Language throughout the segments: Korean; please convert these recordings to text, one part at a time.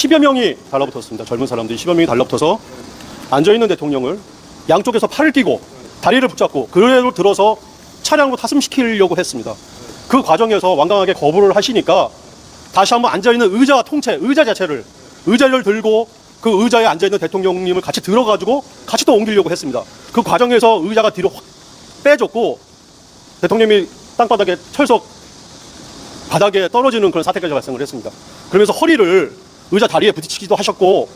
10여 명이 달라붙었습니다. 젊은 사람들이 10여 명이 달라붙어서 앉아있는 대통령을 양쪽에서 팔을 끼고 다리를 붙잡고 그래로 들어서 차량으로 타승시키려고 했습니다. 그 과정에서 완강하게 거부를 하시니까 다시 한번 앉아있는 의자 통째, 의자 자체를 의자를 들고 그 의자에 앉아있는 대통령님을 같이 들어가지고 같이 또 옮기려고 했습니다. 그 과정에서 의자가 뒤로 확 빼졌고 대통령이 땅바닥에 철석 바닥에 떨어지는 그런 사태까지 발생을 했습니다. 그러면서 허리를 의자 다리에 부딪히기도 하셨고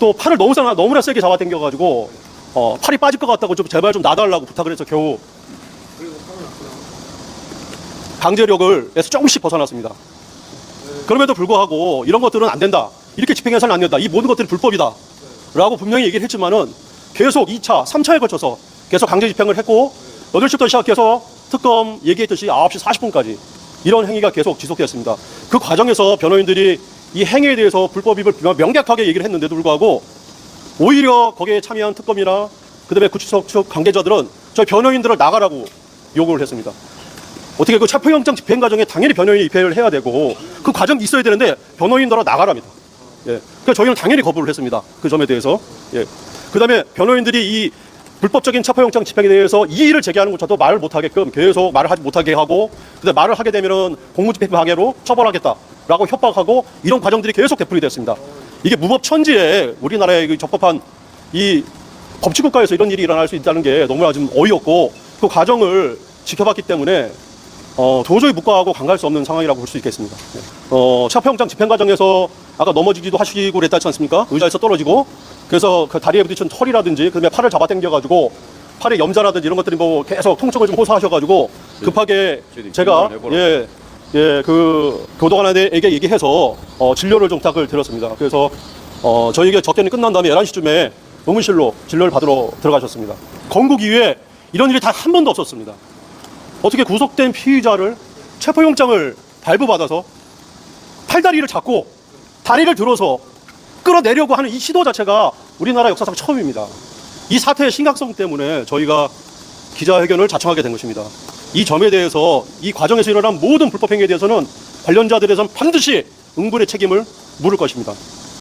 또 팔을 너무 나 너무나 세게 잡아당겨가지고 어, 팔이 빠질 것 같다고 좀 제발 좀 놔달라고 부탁을 해서 겨우 강제력을 에서 조금씩 벗어났습니다. 그럼에도 불구하고 이런 것들은 안 된다. 이렇게 집행해서는 안 된다. 이 모든 것들이 불법이다. 라고 분명히 얘기를 했지만은 계속 2차, 3차에 걸쳐서 계속 강제 집행을 했고 8시부터 시작해서 특검 얘기했듯이 9시 40분까지 이런 행위가 계속 지속되었습니다. 그 과정에서 변호인들이 이 행위에 대해서 불법임을 명백하게 얘기를 했는데도 불구하고 오히려 거기에 참여한 특검이나 그다음에 구치소 측 관계자들은 저희 변호인들을 나가라고 요구를 했습니다. 어떻게 그 체포영장 집행 과정에 당연히 변호인이 입회를 해야 되고 그 과정이 있어야 되는데 변호인들로 나가랍니다. 예. 그래서 저희는 당연히 거부를 했습니다. 그 점에 대해서. 예. 그 다음에 변호인들이 이 불법적인 체포영장 집행에 대해서 이의를 제기하는 것조차도 말을 못하게끔 계속 말을 하지 못하게 하고 근데 말을 하게 되면은 공무집행 방해로 처벌하겠다 라고 협박하고 이런 과정들이 계속 되풀이 됐습니다. 이게 무법 천지에 우리나라의 그 적법한 이 법치국가에서 이런 일이 일어날 수 있다는 게 너무나 좀 어이없고 그 과정을 지켜봤기 때문에 어, 도저히 묵과하고 간과할 수 없는 상황이라고 볼 수 있겠습니다. 네. 어, 체포영장 집행 과정에서 아까 넘어지기도 하시고 그랬다 지 않습니까? 의자에서 떨어지고 그래서 그 다리에 부딪힌 털이라든지 그다음에 팔을 잡아당겨가지고 팔에 염자라든지 이런 것들이 뭐 계속 통증을 좀 호소하셔가지고 급하게 제가 예, 예, 그 교도관에게 얘기해서 어, 진료를 좀 부탁을 드렸습니다. 그래서 어, 저희가 접견이 끝난 다음에 11시쯤에 의무실로 진료를 받으러 들어가셨습니다. 건국 이후에 이런 일이 단 한 번도 없었습니다. 어떻게 구속된 피의자를 체포영장을 발부받아서 팔다리를 잡고 다리를 들어서 끌어내려고 하는 이 시도 자체가 우리나라 역사상 처음입니다. 이 사태의 심각성 때문에 저희가 기자회견을 자청하게 된 것입니다. 이 점에 대해서 이 과정에서 일어난 모든 불법 행위에 대해서는 관련자들에선 반드시 응분의 책임을 물을 것입니다.